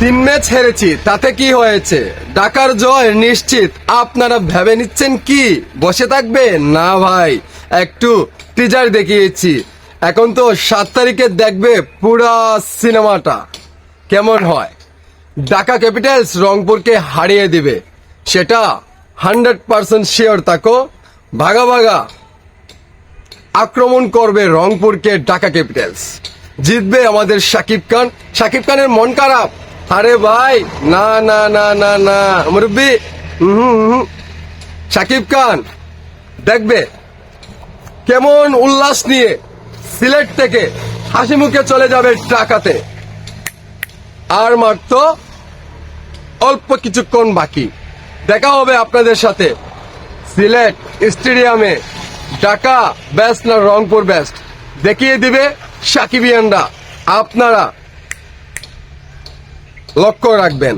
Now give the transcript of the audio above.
তিন ম্যাচ হেরেছি তাতে কি হয়েছে? ঢাকার জয় নিশ্চিত। আপনারা ভেবে নিচ্ছেন কি? বসে থাকবে? না ভাই, একটু টিজার দেখিয়েছি। এখন তো সাত তারিখে দেখবে পুরা সিনেমাটা। কেমন হয়? ঢাকা ক্যাপিটালস রংপুরকে হারিয়ে দিবে। সেটা হান্ড্রেড পার্সেন্ট শিওর থাকো ভাগা ভাগা আক্রমণ করবে রংপুরকে ঢাকা ক্যাপিটালস। জিতবে আমাদের সাকিব খান। সাকিব খানের মন খারাপ। আরে ভাই, না না না না না, মুরব্বী। হুম সাকিব খান, দেখবে, কেমন উল্লাস নিয়ে সিলেট থেকে হাসি মুখে চলে যাবে টাকাতে আর মাত্র অল্প কিছুক্ষণ বাকি। দেখা হবে আপনাদের সাথে সিলেট স্টেডিয়ামে ঢাকা বেস্ট না রংপুর বেস্ট দেখিয়ে দিবে সাকিবিয়ানরা। আপনারা লক্ষ্য রাখবেন।